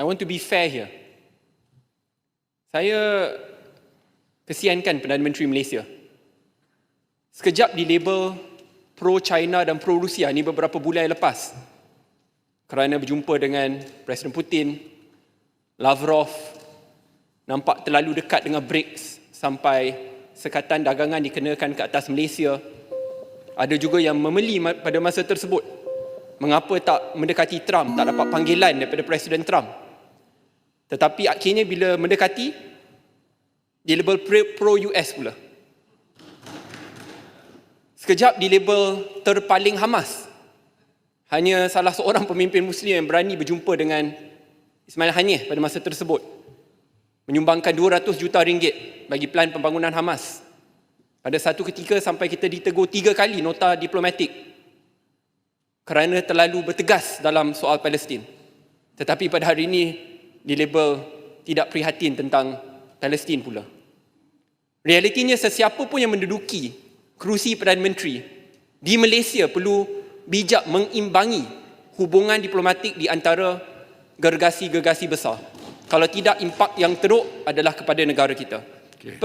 I want to be fair here. Saya kesiankan Perdana Menteri Malaysia. Sekejap di label pro-China dan pro-Rusia ni beberapa bulan lepas. Kerana berjumpa dengan Presiden Putin, Lavrov, nampak terlalu dekat dengan BRICS sampai sekatan dagangan dikenakan ke atas Malaysia. Ada juga yang memeli pada masa tersebut. Mengapa tak mendekati Trump, tak dapat panggilan daripada Presiden Trump. Tetapi akhirnya bila mendekati, di label pro-US pula. Sekejap di label terpaling Hamas. Hanya salah seorang pemimpin Muslim yang berani berjumpa dengan Ismail Haniyeh pada masa tersebut. Menyumbangkan 200 juta ringgit bagi plan pembangunan Hamas. Pada satu ketika sampai kita ditegur tiga kali nota diplomatik kerana terlalu bertegas dalam soal Palestin. Tetapi pada hari ini di label tidak prihatin tentang Palestin pula. Realitinya sesiapa pun yang menduduki kerusi Perdana Menteri di Malaysia perlu bijak mengimbangi hubungan diplomatik di antara gergasi-gergasi besar. Kalau tidak impak yang teruk adalah kepada negara kita.